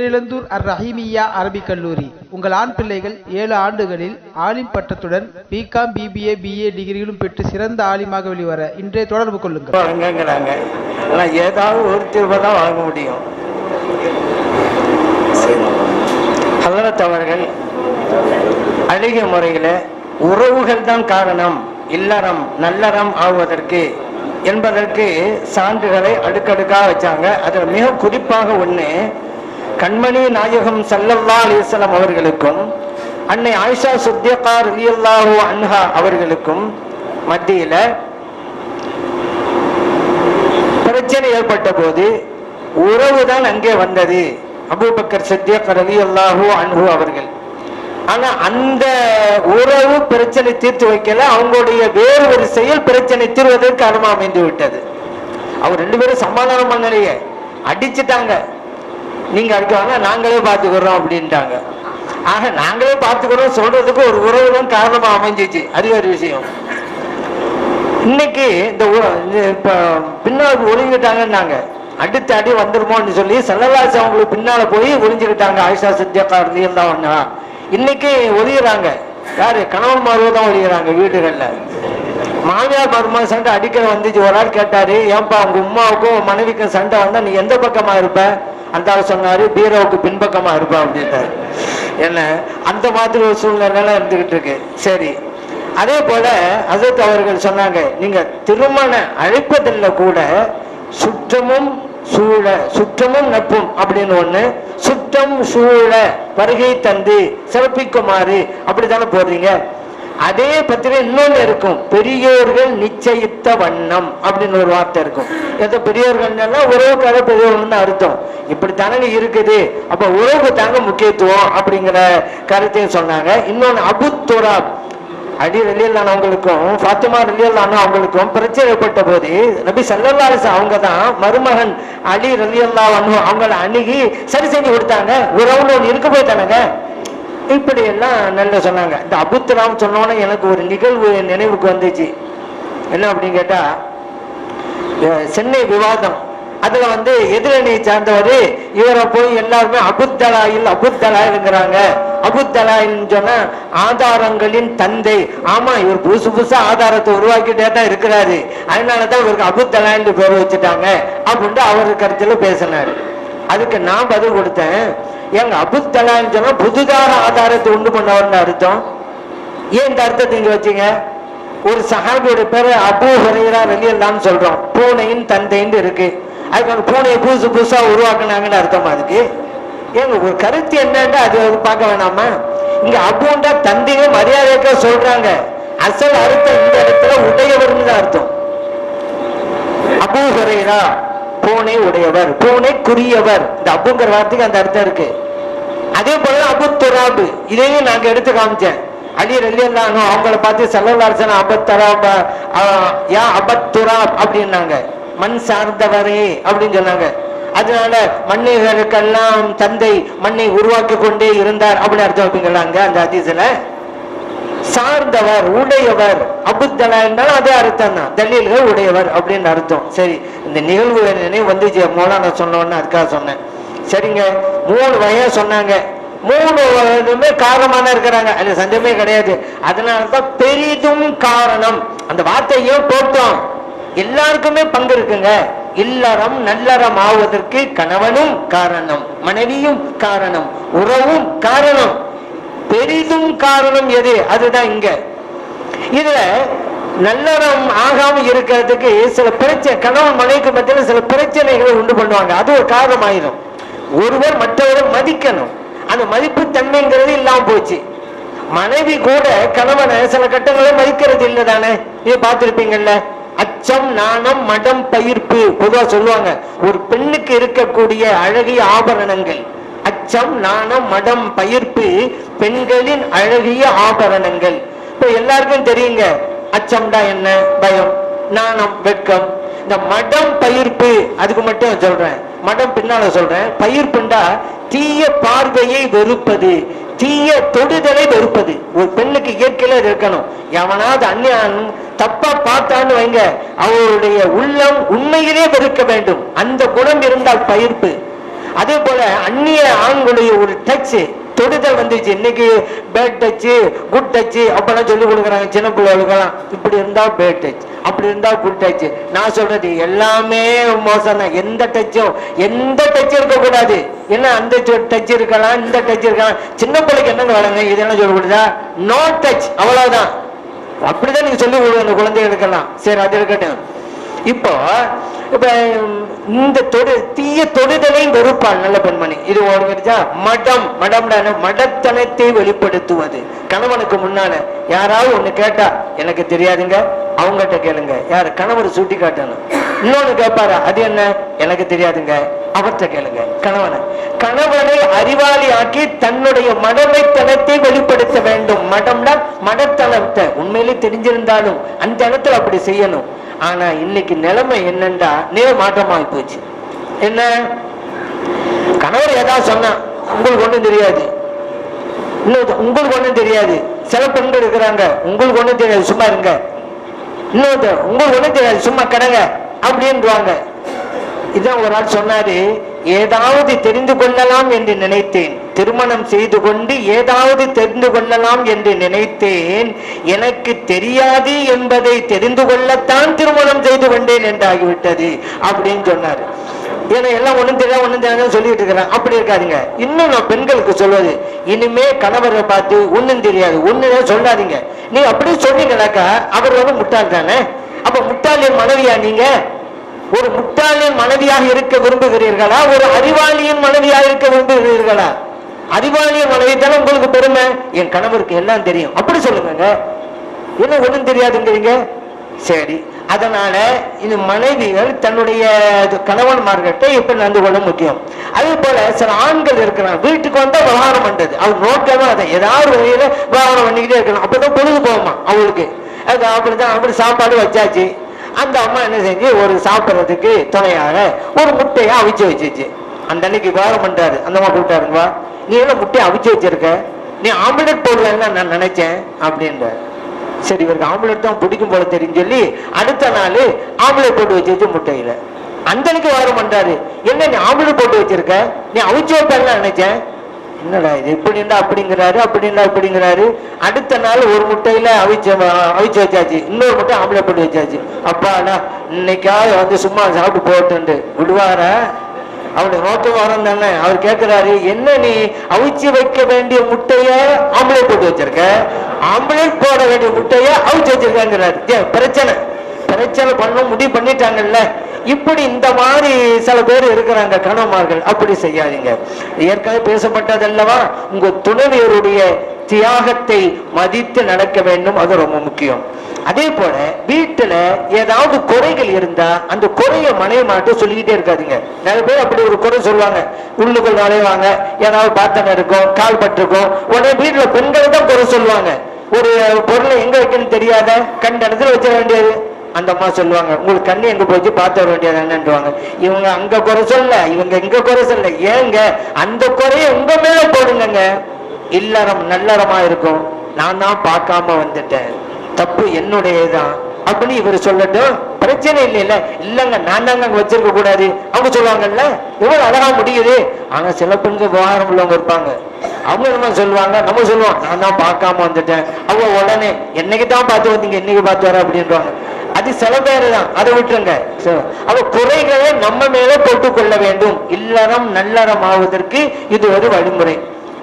பேரிழந்தூர் அர் ரஹீமியா அரபிக் கல்லூரி. உங்கள் ஆண் பிள்ளைகள் ஏழு ஆண்டுகளில் ஆலிம் பட்டத்துடன் பிகாம் பிபிஏ பிஏ டிகிரிகளும் பெற்று சிறந்த ஆலிமாக வெளிவர இன்றைய தொடர்பு கொள்ளுங்கள். வழங்குங்கிறாங்க ஆனால் ஏதாவது ஒரு தீர்வை தான் வழங்க முடியும். ஹலரத் அவர்கள் அழகிய முறையில் உறவுகள் தான் காரணம் இல்லறம் நல்லறம் ஆவதற்கு என்பதற்கு சான்றுகளை அடுக்கடுக்காக வச்சாங்க. அதில் மிக குறிப்பாக ஒன்று கண்மணி நாயகம் சல்லல்லா அலிஸ்லாம் அவர்களுக்கும் அன்னை ஆயிஷா சுத்தியகா ரலியல்லாஹு அன்ஹா அவர்களுக்கும் மத்தியில் பிரச்சனை ஏற்பட்ட போது உறவு தான் அங்கே வந்தது. அபூபக்கர் சித்தியக் ரலி அல்லாஹூ அன்ஹு அவர்கள். ஆனா அந்த உறவு பிரச்சனை தீர்த்து வைக்கல. அவங்களுடைய வேறு ஒரு செயல் பிரச்சனை தீர்வதற்கு அனுமதி அமைந்து விட்டது அவர் ரெண்டு பேரும் சமாதானம் பண்ணலையே. அடிச்சுட்டாங்க. நீங்க அடிக்குவாங்க நாங்களே பார்த்துக்கிறோம் அப்படின்ட்டாங்க. ஆக நாங்களே பார்த்துக்கிறோம் சொல்றதுக்கு ஒரு உறவு தான் காரணமா அமைஞ்சிச்சு. அது ஒரு விஷயம். இன்னைக்கு இந்த உ- இது பின்னால் ஒளிஞ்சிட்டாங்கன்னாங்க அடுத்த அடி வந்துருமோன்னு சொல்லி செல்லலாசி அவங்களுக்கு பின்னால போய் ஒளிஞ்சுக்கிட்டாங்க ஆயிஷா சத்யக்கா இருந்தா இன்னைக்கு ஒளியிறாங்க. யாரு? கணவன் மார்பு தான் ஒளியுறாங்க வீடுகள்ல. மாமியார் மருமக சண்டை அடிக்கிற வந்துச்சு. ஒரு ஆள் கேட்டாரு ஏன்பா உங்க உமாவுக்கும் மனைவிக்கும் சண்டை வந்தா நீ எந்த பக்கமா இருப்ப? அந்த சொன்னாரு பீரோவுக்கு பின்பக்கமா இருப்பா அப்படின்ட்டாரு என்ன? அந்த மாதிரி ஒரு சூழ்நிலை இருந்துகிட்டு இருக்கு. சரி. அதே போல அசத் அவர்கள் சொன்னாங்க நீங்க திருமண அழைப்பதில் கூட சுற்றமும் சூழ சுற்றமும் நட்பும் அப்படின்னு ஒண்ணு சுற்றம் சூழ வருகை தந்து சிறப்பிக்குமாறு அப்படித்தானே போடுறீங்க? அதே பத்திரிகை இன்னொன்று இருக்கும். பெரியோர்கள் நிச்சயித்த வண்ணம் அப்படின்னு ஒரு வார்த்தை இருக்கும். எந்த பெரியோர்கள்னா உறவுக்காக பெரியவர்கள் அர்த்தம். இப்படி இப்படித்தானங்க இருக்குது. அப்ப உறவு தாங்க முக்கியத்துவம் அப்படிங்கிற கருத்தையும் சொன்னாங்க. இன்னொன்று அபுத்துரா அடி ரலியல்லான அவங்களுக்கும். ஃபாத்திமா ரலியல்லான அவங்களுக்கும். பிரச்சனை ஏற்பட்ட போது நபி சல்லல்லாஹு அவங்க தான் மருமகன் அலி ரலியல்லா அவங்கள அணுகி சரி செஞ்சு கொடுத்தாங்க. உறவுன்னு ஒன்று இருக்க போய் இப்படி எல்லாம் நல்ல சொன்னாங்க. இந்த அபுத்துராம் சொன்னோன்னே எனக்கு ஒரு நிகழ்வு நினைவுக்கு வந்துச்சு. என்ன அப்படின்னு கேட்டா சென்னை விவாதம். அதுல வந்து எதிரணி சார்ந்தவர் இவரை போய் எல்லாருமே அபுத்தலாயில் அபுத்தலாயில்ங்கிறாங்க. அபுத்தலாயில் சொன்னா ஆதாரங்களின் தந்தை. ஆமா இவர் புதுசு புதுசா ஆதாரத்தை உருவாக்கிட்டே தான் இருக்கிறாரு. அதனாலதான் இவருக்கு அபுத்தலாயின்னு பேர் வச்சுட்டாங்க. அப்படின்ட்டு அவர் கருத்துல பேசினாரு. அதுக்கு நான் பதில் கொடுத்தேன். ஏங்க அபுத்தலான்னு சொன்னா புதுதார ஆதாரத்தை உண்டு பண்ணவர்னு அர்த்தம்? ஏன் இந்த அர்த்தத்தை இங்க வச்சீங்க? ஒரு சஹாபியோட பேரு அபூ ஹுரைரா வெளியெல்லாம் சொல்றோம். பூனையின் தந்தைன்னு இருக்கு. அதுக்கு அந்த பூனையை புதுசு புதுசா உருவாக்குனாங்கன்னு அர்த்தமா அதுக்கு? ஏங்க ஒரு கருத்து என்னன்னு அது பார்க்க வேணாமா? இங்க அபுண்டா தந்தையை மரியாதைக்க சொல்றாங்க. அசல் அர்த்தம் இந்த இடத்துல உடையவர்னு தான் அர்த்தம். அபூ ஹுரைரா பூனை உடையவர் பூனை குறியவர் இந்த அபுங்கிற வார்த்தைக்கு அந்த அர்த்தம் இருக்கு. அதே போல அபு துராபு இதையும் நாங்க எடுத்து காமிச்சேன். அலி ரலியல்லானோ அவங்கள பார்த்து செல்லவரசன் அபத்தராப யா அபத்துராப் அப்படின்னாங்க. மண் சார்ந்தவரே அப்படின்னு சொன்னாங்க. அதனால மண்ணிகளுக்கெல்லாம் தந்தை மண்ணை உருவாக்கி கொண்டே இருந்தார் அப்படின்னு அர்த்தம் வைப்பீங்களாங்க அந்த அதிசல சார்ந்தவர் உடையவர் அபுத்தலா என்றாலும் அதே அர்த்தம் தான். தலீல்கள் உடையவர் அப்படின்னு அர்த்தம். சரி இந்த நிகழ்வு நினைவு வந்துச்சு. மோலான சொன்னோன்னு அதுக்காக சொன்னேன். சரிங்க. மூணு வகையா சொன்னாங்க. மூணு வயதுமே காரணமான இருக்கிறாங்க. அது சந்தேகமே கிடையாது. அதனால தான் பெரிதும் காரணம். அந்த வார்த்தையும் போட்டோம்? எல்லாருக்குமே பங்கு இருக்குங்க. இல்லறம் நல்லறம் ஆவதற்கு கணவனும் காரணம் மனைவியும் காரணம் உறவும் காரணம். பெரிதும் காரணம் எது? அதுதான் இங்க. இதுல நல்லறம் ஆகாம இருக்கிறதுக்கு சில பிரச்சனை கணவன் மனைவிக்கு மத்தியில சில பிரச்சனைகளை உண்டு பண்ணுவாங்க. அது ஒரு காரணம் ஆயிரும் ஒருவர் மற்றவரை மதிக்கணும். அந்த மதிப்பு தன்மைங்கிறது இல்லாம போச்சு. மனைவி கூட கணவனை சில கட்டங்களை மதிக்கிறது இல்லை தானே? நீ பார்த்திருப்பீங்கல்ல? அச்சம் நாணம் மடம் பயிர்ப்பு பொதுவா சொல்லுவாங்க. ஒரு பெண்ணுக்கு இருக்கக்கூடிய அழகிய ஆபரணங்கள். அச்சம் நாணம் மடம் பயிர்ப்பு பெண்களின் அழகிய ஆபரணங்கள். இப்ப எல்லாருக்கும் தெரியுங்க அச்சம்டா என்ன? பயம் நாணம் வெட்கம். இந்த மடம் பயிர்ப்பு அதுக்கு மட்டும் சொல்றேன். மடம் பின்னால சொல்றேன். பயிர்ப்புண்டா தீய பார்வையை வெறுப்பது தீய தொடுதலை வெறுப்பது. ஒரு பெண்ணுக்கு இயற்கையில இருக்கணும். எவனாவது அந்நியன் தப்பா பார்த்தான்னு வைங்க. அவருடைய உள்ளம் உண்மையிலே வெறுக்க வேண்டும். அந்த குணம் இருந்தால் பயிர்ப்பு. அதே போல அந்நிய ஆண்களுடைய ஒரு டச்சு தொடுதல் வந்துச்சு. இன்னைக்கு பேட் டச்சு குட் டச்சு அப்பெல்லாம் சொல்லி கொடுக்குறாங்க. சின்ன பிள்ளைகளுக்கெல்லாம். இப்படி இருந்தா பேட் டச் அப்படி இருந்தா குட் டச் நான் சொல்றது எல்லாமே மோசம் தான் எந்த டச்சும் எந்த டச் இருக்கக்கூடாது. என்ன அந்த டச் இருக்கலாம் இந்த டச் இருக்கலாம். சின்ன பிள்ளைக்கு என்னங்க வேலைங்க இதெல்லாம் சொல்ல கொடுதா நோ டச் அவ்வளவுதான். அப்படிதான் நீங்க சொல்லி கொடுக்கணும் குழந்தைகளுக்கெல்லாம். சரி அது இருக்கட்டும். இப்போ இந்த தொடு தீய தொடுதலை வெறுப்பாள் நல்ல பெண்மணி. இது ஓடுகிறதா மடம் மடம்னா மடத்தனத்தை வெளிப்படுத்துவது. கணவனுக்கு முன்னால யாராவது ஒண்ணு கேட்டா எனக்கு தெரியாதுங்க. அவங்ககிட்ட கேளுங்க. யார்? கணவர் சுட்டி காட்டணும். இன்னொன்னு கேட்பாரா அது என்ன? எனக்கு தெரியாதுங்க. அவர்கிட்ட கேளுங்க. கணவனை. கணவனை அறிவாளி ஆக்கி தன்னுடைய மடமைத்தனத்தை வெளிப்படுத்த வேண்டும். மடம்னா மடத்தனத்தை. உண்மையிலே தெரிஞ்சிருந்தாலும் அந்த இடத்துல அப்படி செய்யணும். ஆனா இன்னைக்கு நிலைமை என்னண்டா? நேர மாற்றமாகி போச்சு. என்ன? கணவர் ஏதாவது சொன்னா உங்களுக்கு ஒண்ணும் தெரியாது. இன்னொரு உங்களுக்கு ஒண்ணும் தெரியாது. சில பெண்கள் இருக்கிறாங்க உங்களுக்கு ஒண்ணும் தெரியாது சும்மா இருங்க. இன்னொருத்த உங்களுக்கு ஒண்ணும் தெரியாது சும்மா கிடங்க. அப்படின்றாங்க. இதான் ஒரு ஆள் சொன்னாரு ஏதாவது தெரிந்து கொள்ளலாம் என்று நினைத்தேன். திருமணம் செய்து கொண்டு ஏதாவது தெரிந்து கொள்ளலாம் என்று நினைத்தேன். எனக்கு தெரியாது என்பதை தெரிந்து கொள்ளத்தான் திருமணம் செய்து கொண்டேன் என்றாகிவிட்டது அப்படின்னு சொன்னார். ஏன்னா எல்லாம் ஒண்ணும் தெரியாது ஒண்ணும் தெரியாது சொல்லிட்டு இருக்கிறேன். அப்படி இருக்காதீங்க. இன்னும் நான் பெண்களுக்கு சொல்வது இனிமே கணவரை பார்த்து ஒன்றும் தெரியாது ஒண்ணுதான் சொல்லாதீங்க. நீ அப்படி சொன்னீங்கன்னாக்கா அவர் வந்து முட்டாள் தானே? அப்ப முட்டாளின் மனைவியா நீங்க? ஒரு முட்டாளின் மனைவியாக இருக்க விரும்புகிறீர்களா? ஒரு அறிவாளியின் மனைவியாக இருக்க விரும்புகிறீர்களா? அறிவாளியின் மனைவி தானே உங்களுக்கு பெருமை? என் கணவருக்கு எல்லாம் தெரியும். அப்படி சொல்லுங்க என்ன ஒண்ணும் தெரியாதுங்கிறீங்க? சரி. அதனால இது மனைவிகள் தன்னுடைய இது கணவன்மார்கிட்ட எப்படி நடந்து கொள்ள முக்கியம் அதே போல சில ஆண்கள் இருக்கிறாங்க. வீட்டுக்கு வந்தா விவகாரம் பண்றது. அவர் நோக்கமா அதை. ஏதாவது வகையில விவகாரம் பண்ணிக்கிட்டே இருக்கணும். அப்பதான் பொழுது போகுமா அவங்களுக்கு? அது அப்படிதான். அப்படி சாப்பாடு வச்சாச்சு. அந்த அம்மா என்ன செஞ்சு ஒரு சாப்பிட்றதுக்கு துணையாக ஒரு முட்டையை அவிச்சு வச்சுச்சு. அந்த அன்னைக்கு விவகாரம் பண்றாரு. அந்த அம்மா கூப்பிட்டாருங்க நீ எல்லாம் முட்டையை அவிச்சு வச்சிருக்க? நீ ஆம்லெட் போடுவேன்னு நான் நினைச்சேன் அப்படின்றார். சரி இவருக்கு ஆம்லெட் தான் பிடிக்கும் போல தெரியும் சொல்லி அடுத்த நாள் ஆம்லெட் போட்டு வச்சு முட்டையில. அந்த அன்னைக்கு வாரம் பண்றாரு. என்ன நீ ஆம்லெட் போட்டு வச்சிருக்க? நீ அவிச்சு வைப்பேன்னு நினைச்சேன். என்னடா இது? இப்படின்னா அப்படிங்கிறாரு அப்படின்னா அப்படிங்கிறாரு. அடுத்த நாள் ஒரு முட்டையில அவிச்ச அவிச்சு வச்சாச்சு. இன்னொரு முட்டை ஆம்பளை போட்டு வச்சாச்சு. அப்பாடா இன்னைக்காவது வந்து சும்மா சாப்பிட்டு போட்டுண்டு விடுவார? அவருடைய நோக்கம் வரம் தானே. அவர் கேட்கிறாரு என்ன நீ அவிச்சு வைக்க வேண்டிய முட்டைய ஆம்பளை போட்டு வச்சிருக்க? ஆம்பளை போட வேண்டிய முட்டைய அவிச்சு வச்சிருக்காங்கிறாரு. பிரச்சனை. பிரச்சனை பண்ண முடிவு பண்ணிட்டாங்கல்ல. இப்படி இந்த மாதிரி சில பேர் இருக்கிறாங்க கணவன்மார்கள். அப்படி செய்யாதீங்க. ஏற்கனவே பேசப்பட்டதல்லவா? உங்க துணைவியருடைய தியாகத்தை மதித்து நடக்க வேண்டும். அது ரொம்ப முக்கியம். அதே போல வீட்டுல ஏதாவது குறைகள் இருந்தா அந்த குறைய மனைவி மாட்டு சொல்லிக்கிட்டே இருக்காதீங்க. நிறைய பேர் அப்படி ஒரு குறை சொல்லுவாங்க. உள்ளுக்குள் நுழைவாங்க. ஏதாவது பாத்தனை இருக்கும் கால் பட்டிருக்கும். உடனே வீட்டுல பெண்கள் தான் குறை சொல்லுவாங்க. ஒரு பொருளை எங்க வைக்கணும்னு தெரியாத கண்ட இடத்துல வச்சிட வேண்டியது. அந்த அம்மா சொல்லுவாங்க உங்களுக்கு கண்ணு எங்க போச்சு? பார்த்து வர வேண்டியது என்னன்றுவாங்க இவங்க அங்க குறை சொல்ல இவங்க இங்க குறை சொல்ல. ஏங்க? அந்த குறைய உங்க மேல போடுங்க இல்லறம் நல்லறமா இருக்கும். நான் தான் பார்க்காம வந்துட்டேன். தப்பு என்னுடையதான் அப்படின்னு இவர் சொல்லட்டும். பிரச்சனை இல்லைல்ல. இல்லங்க நான் தாங்க அங்க வச்சிருக்க கூடாது. அவங்க சொல்லுவாங்கல்ல இவ்வளவு அழகா முடியுது. ஆனா சில பெண்கள் விவகாரம் உள்ளவங்க இருப்பாங்க. அவங்க என்ன சொல்லுவாங்க நம்ம சொல்லுவோம் நான் தான் பார்க்காம வந்துட்டேன். அவங்க உடனே என்னைக்கு தான் பார்த்து வந்தீங்க? இன்னைக்கு பார்த்து வர? அப்படின்றாங்க அது சில பேர் தான். அதை விட்டுருங்க. So, அவ குறைகளை நம்ம மேல போட்டுக் கொள்ள வேண்டும். இல்லறம் நல்லறம் ஆவதற்கு இது ஒரு வழிமுறை.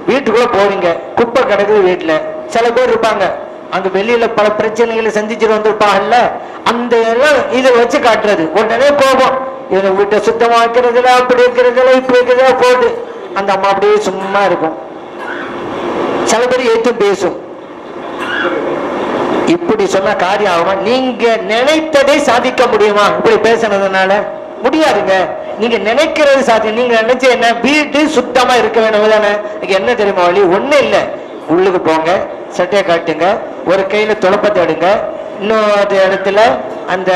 வீட்டுக்குள்ள போறீங்க குப்பை கிடக்குது வீட்டுல சில பேர் இருப்பாங்க. அங்க வெளியில பல பிரச்சனைகளை சந்திச்சுட்டு வந்திருப்பாங்கல்ல. அந்த எல்லாம் இதை வச்சு காட்டுறது. உடனே கோபம். இவங்க வீட்டை சுத்தமா வைக்கிறதுல அப்படி இருக்கிறதுல இப்படி இருக்கிறதா போட்டு அந்த அம்மா அப்படியே சும்மா இருக்கும். சில பேர் ஏற்றும் பேசும். இப்படி சொன்னா காரியம் ஆகுமா? நீங்க நினைத்ததை சாதிக்க முடியுமா? இப்படி பேசுனதுனால முடியாதுங்க. நீங்க நினைக்கிறது சாத்தியம். நீங்க நினைச்ச என்ன? வீட்டு சுத்தமா இருக்க வேணும் தானே என்ன தெரியுமா வழி? ஒண்ணு இல்ல. உள்ளுக்கு போங்க சட்டையை காட்டுங்க ஒரு கையில துளப்பத்தை எடுங்க இன்னொரு இடத்துல அந்த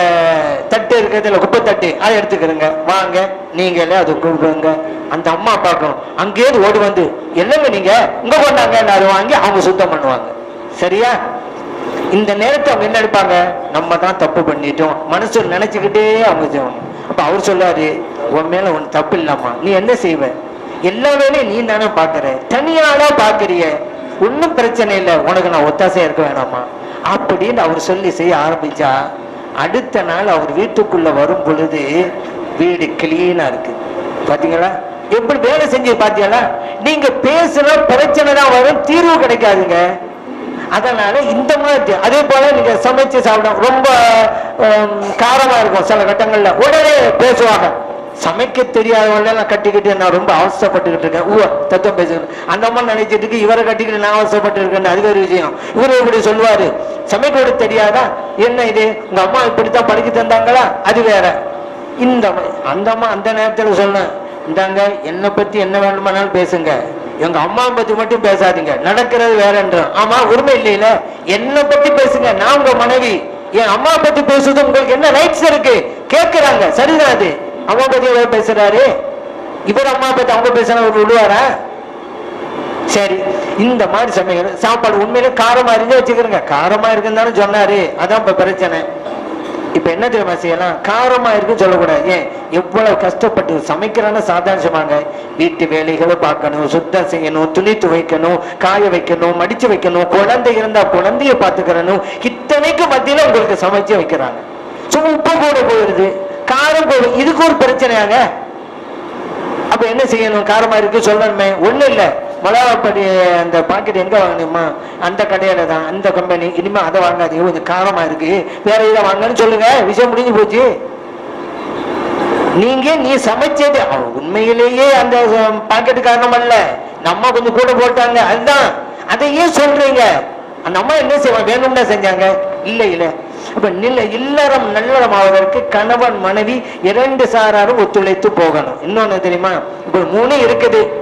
தட்டு இருக்கிறதுல குப்பை தட்டு அதை எடுத்துக்கிறங்க. வாங்க நீங்களே அது கூப்பிடுங்க அந்த அம்மா பார்க்கணும். அங்கேயிருந்து ஓடி வந்து என்னங்க நீங்க? இங்க கொண்டாங்க அதை வாங்கி அவங்க சுத்தம் பண்ணுவாங்க. சரியா? இந்த நேரத்தை அவங்க என்ன எடுப்பாங்க? நம்ம தான் தப்பு பண்ணிட்டோம். மனசு நினைச்சுக்கிட்டே அவங்க அப்ப அவர் சொல்லாரு உன் மேல உன் தப்பு இல்லாமா? நீ என்ன செய்வ? எல்லா வேலையும் நீ தானே பாக்குற. தனியாளா பாக்குறிய. ஒன்னும் பிரச்சனை இல்லை. உனக்கு நான் ஒத்தாசையா இருக்க வேணாமா? அப்படின்னு அவர் சொல்லி செய்ய ஆரம்பிச்சா அடுத்த நாள் அவர் வீட்டுக்குள்ள வரும் பொழுது வீடு கிளீனா இருக்கு. பாத்தீங்களா? எப்படி வேலை செஞ்சு பாத்தீங்களா? நீங்க பேசுற பிரச்சனை தான் வரும் தீர்வு கிடைக்காதுங்க. அதனால இந்த மாதிரி அதே போல நீங்க சமைச்சு சாப்பிட ரொம்ப காரமா இருக்கும் சில கட்டங்கள்ல. உடனே பேசுவாங்க. சமைக்க தெரியாதவங்கள நான் கட்டிக்கிட்டு நான் ரொம்ப அவசரப்பட்டுக்கிட்டு இருக்கேன். ஊ தத்துவம் பேசுகிறேன் அந்த அம்மா நினைச்சிட்டு இருக்கு இவரை கட்டிக்கிட்டு நான் அவசரப்பட்டு இருக்கேன் அது ஒரு விஷயம். இவரு இப்படி சொல்லுவாரு. சமைக்க தெரியாதா? என்ன இது? உங்க அம்மா இப்படித்தான் படிக்க தந்தாங்களா? அது வேற. இந்த அந்த அம்மா அந்த நேரத்துல சொன்னேன் இந்தாங்க என்னை பத்தி என்ன வேண்டுமானாலும் பேசுங்க. எங்க அம்மா பத்தி மட்டும் பேசாதீங்க. நடக்கிறது வேறன்ற ஆமா உரிமை இல்லையில. என்னை பத்தி பேசுங்க. நான் உங்க மனைவி. என் அம்மா பத்தி பேசுறது உங்களுக்கு என்ன ரைட்ஸ் இருக்கு? கேக்குறாங்க. சரிதான் அது? அம்மா பத்தி பேசுறாரு. இவர் அம்மா பத்தி அவங்க பேசுனா ஒரு விடுவாரா? சரி. இந்த மாதிரி சமையல் சாப்பாடு உண்மையிலே காரமா இருந்தே வச்சுக்கிறேங்க காரமா இருக்குன்னு தானே சொன்னாரு. அதான் இப்ப பிரச்சனை. இப்ப என்ன தெரியுமா செய்யலாம்? காரமா இருக்குன்னு சொல்லக்கூடாது. ஏன்? எவ்வளவு கஷ்டப்பட்டு சமைக்கிறான்னு சாதாரணமாங்க வீட்டு வேலைகளை பார்க்கணும் சுத்தம் செய்யணும் துணி துவைக்கணும் காய வைக்கணும் மடிச்சு வைக்கணும் குழந்தை இருந்தா குழந்தைய பாத்துக்கிறனும் இத்தனைக்கு மத்தியில உங்களுக்கு சமைச்சு வைக்கிறாங்க. சும்மா உப்பு கூட போயிடுது காரம் போடு இதுக்கு ஒரு பிரச்சனையாங்க. அப்ப என்ன செய்யணும்? காரமா இருக்கு சொல்லணுமே. ஒண்ணு இல்லை. மிளகாப்படி அந்த பாக்கெட் எங்க வாங்கணுமா? அந்த கடையில தான் அந்த கம்பெனி இனிமே அதை வாங்காதீங்க. கொஞ்சம் காரமா இருக்கு. வேற இதை வாங்கன்னு சொல்லுங்க. விஷயம் முடிஞ்சு போச்சு. நீங்க நீ சமைச்சது உண்மையிலேயே அந்த பாக்கெட் காரணம் அல்ல நம்ம கொஞ்சம் கூட போட்டாங்க. அதுதான். அதை ஏன் சொல்றீங்க. அந்த அம்மா என்ன செய்வாங்க? வேணும்னா செஞ்சாங்க. இல்ல இல்ல. அப்ப நில இல்லறம் நல்லறம் ஆவதற்கு கணவன் மனைவி இரண்டு சாராரும் ஒத்துழைத்து போகணும். இன்னொன்னு தெரியுமா? இப்ப மூணு இருக்குது.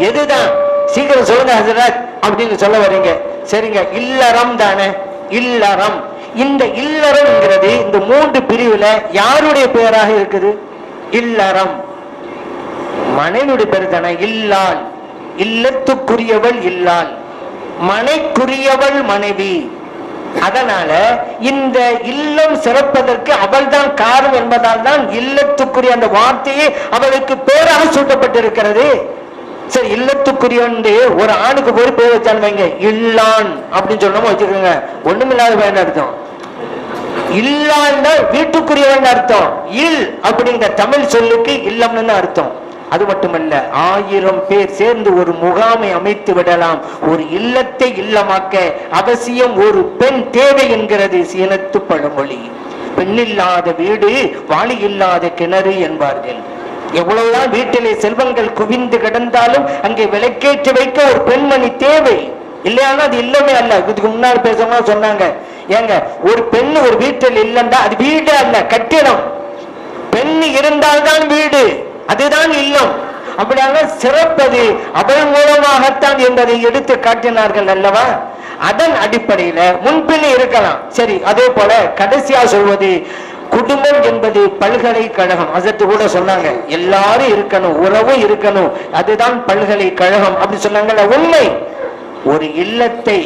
எதுதான்? சீக்கிரம் சொல்லுங்க ஹசரத் அப்படின்னு சொல்ல வர்றீங்க சரிங்க இல்லறம் தானே? இல்லறம். இந்த இல்லறம்ங்கிறது இந்த மூன்று பிரிவுல யாருடைய பெயராக இருக்குது? இல்லறம். மனைவியுடைய பேர் தானே? இல்லாள் இல்லத்துக்குரியவள் இல்லாள் மனைக்குரியவள் மனைவி. அதனால இந்த இல்லம் சிறப்பதற்கு அவள்தான் காரணம் என்பதால் தான் இல்லத்துக்குரிய அந்த வார்த்தையே அவளுக்கு பேராக சூட்டப்பட்டிருக்கிறது. சரி இல்லத்துக்குரியவன் ஒரு ஆணுக்கு போய் பேர் வச்சான்னு வைங்க. இல்லான் அப்படின்னு சொல்லாம வச்சுக்கோங்க. ஒண்ணுமில்லாத பயன் அர்த்தம். இல்லான்னா வீட்டுக்குரியவன் அர்த்தம். இல் அப்படிங்கிற தமிழ் சொல்லுக்கு இல்லம்னு அர்த்தம். அது மட்டுமல்ல ஆயிரம் பேர் சேர்ந்து ஒரு முகாமை அமைத்து விடலாம். ஒரு இல்லத்தை இல்லமாக்க அவசியம் ஒரு பெண் தேவை என்கிறது சீனத்து பழமொழி. பெண்ணில்லாத வீடு வாளி இல்லாத கிணறு என்பார்கள். எவ்வளவுதான் வீட்டிலே செல்வங்கள் குவிந்து கிடந்தாலும் அங்கே விலைக்கேற்றி வைக்க ஒரு பெண்மணி தேவை. இல்லையானா அது இல்லமே அல்ல. இதுக்கு முன்னாடி பேசுறவங்க சொன்னாங்க. ஏங்க ஒரு பெண் ஒரு வீட்டில் இல்லைன்னா அது வீடு அல்ல கட்டிடம். பெண் இருந்தால்தான் வீடு அதுதான் இல்லம். அப்படியாக சிறப்பது அவள் மூலமாகத்தான் என்பதை எடுத்து காட்டினார்கள் அல்லவா? அதன் அடிப்படையில முன்பின் இருக்கலாம். சரி அதே போல கடைசியா சொல்வது குடும்பம் என்பது பல்கலைக்கழகம் அதற்கு கூட சொன்னாங்க எல்லாரும் இருக்கணும் உறவும் இருக்கணும் அதுதான் பல்கலைக்கழகம் அப்படி சொன்னாங்கல்ல உண்மை. ஒரு இல்லத்தை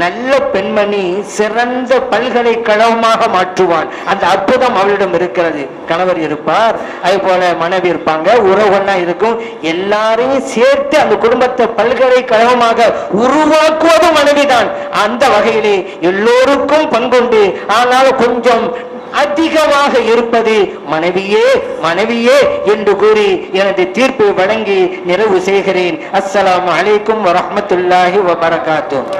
நல்ல பெண்மணி சிறந்த பல்கலைக்கழகமாக மாற்றுவான். அந்த அற்புதம் அவளிடம் இருக்கிறது. கணவர் இருப்பார் அதே போல மனைவி இருப்பாங்க உறவுகள்னா இருக்கும். எல்லாரையும் சேர்த்து அந்த குடும்பத்தை பல்கலைக்கழகமாக உருவாக்குவதும் மனைவிதான். அந்த வகையிலே எல்லோருக்கும் பங்குண்டு. ஆனால் கொஞ்சம் அதிகமாக இருப்பது மனைவியே மனைவியே என்று கூறி எனது தீர்ப்பை வழங்கி நிறைவு செய்கிறேன். அஸ்ஸலாமு அலைக்கும் வரமத்துல்லாஹி வபரகாத்துஹ்.